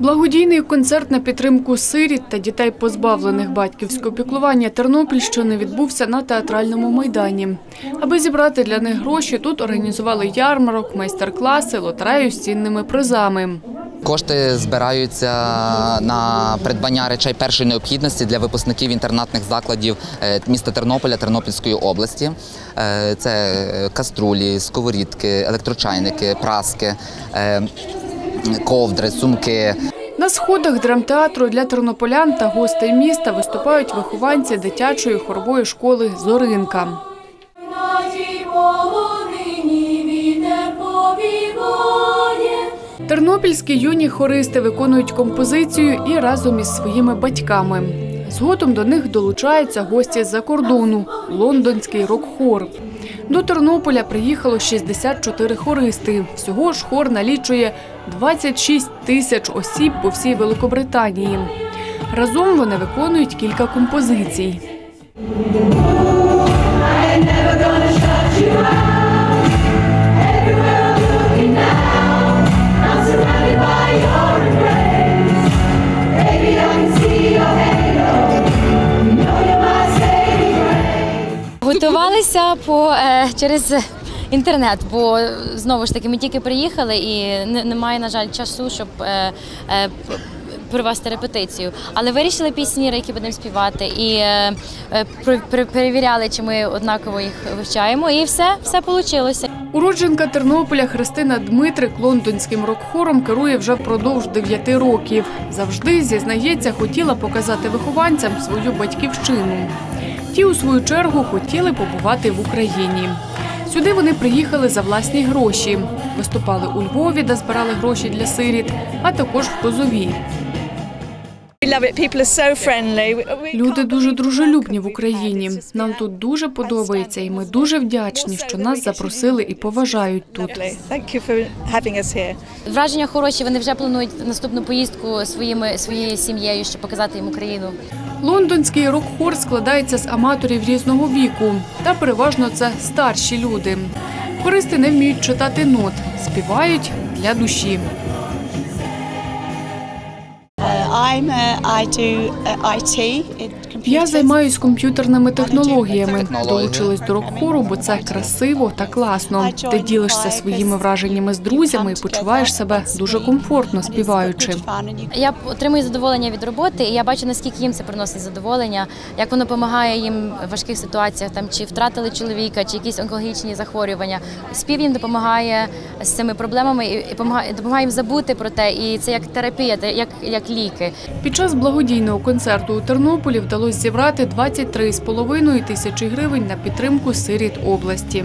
Благодійний концерт на підтримку сиріт та дітей, позбавлених батьківського піклування Тернопільщини, відбувся на театральному майдані. Аби зібрати для них гроші, тут організували ярмарок, майстер-класи, лотерею з цінними призами. Кошти збираються на придбання речей першої необхідності для випускників інтернатних закладів е, міста Тернополя Тернопільської області. Е, Це каструлі, сковорідки, електрочайники, праски, е, ковдри, сумки. На сходах драмтеатру для тернополян та гостей міста виступають вихованці дитячої хорової школи Зоринка. Тернопільські юні хористи виконують композицію і разом із своїми батьками. Згодом до них долучаються гості з-за кордону – лондонський рок-хор. До Тернополя приїхало 64 хористи. Всього ж хор налічує 26 тисяч осіб по всій Великобританії. Разом вони виконують кілька композицій. I'm grace. Готувалися по е, через інтернет, бо знову ж таки ми тільки приїхали і немає, на жаль, часу, щоб е, е, провести репетицію. Але вирішили пісні, які будемо співати, і пер- пер- перевіряли, чи ми однаково їх вивчаємо, і все, все вийшло. Уродженка Тернополя Христина Дмитрик лондонським рок-хором керує вже впродовж 9 років. Завжди, зізнається, хотіла показати вихованцям свою батьківщину. Ті, у свою чергу, хотіли побувати в Україні. Сюди вони приїхали за власні гроші. Виступали у Львові, де збирали гроші для сиріт, а також в Козові. Люди дуже дружелюбні в Україні. Нам тут дуже подобається, і ми дуже вдячні, що нас запросили і поважають тут. Враження хороші. Вони вже планують наступну поїздку своїми своєю сім'єю, щоб показати їм Україну. Лондонський рок-хор складається з аматорів різного віку, та переважно це старші люди. Хористи не вміють читати нот, співають для душі. Я займаюсь комп'ютерними технологіями. Долучилась до рок-хору, бо це красиво та класно. Ти ділишся своїми враженнями з друзями і почуваєш себе дуже комфортно співаючи. Я отримую задоволення від роботи, і я бачу, наскільки їм це приносить задоволення, як воно допомагає їм в важких ситуаціях, там чи втратили чоловіка, чи якісь онкологічні захворювання. Спів їм допомагає з цими проблемами і допомагає, їм забути про те. І це як терапія, це як, як ліки. Під час благодійного концерту у Тернополі вдалося зібрати 23,5 тисячі гривень на підтримку сиріт області.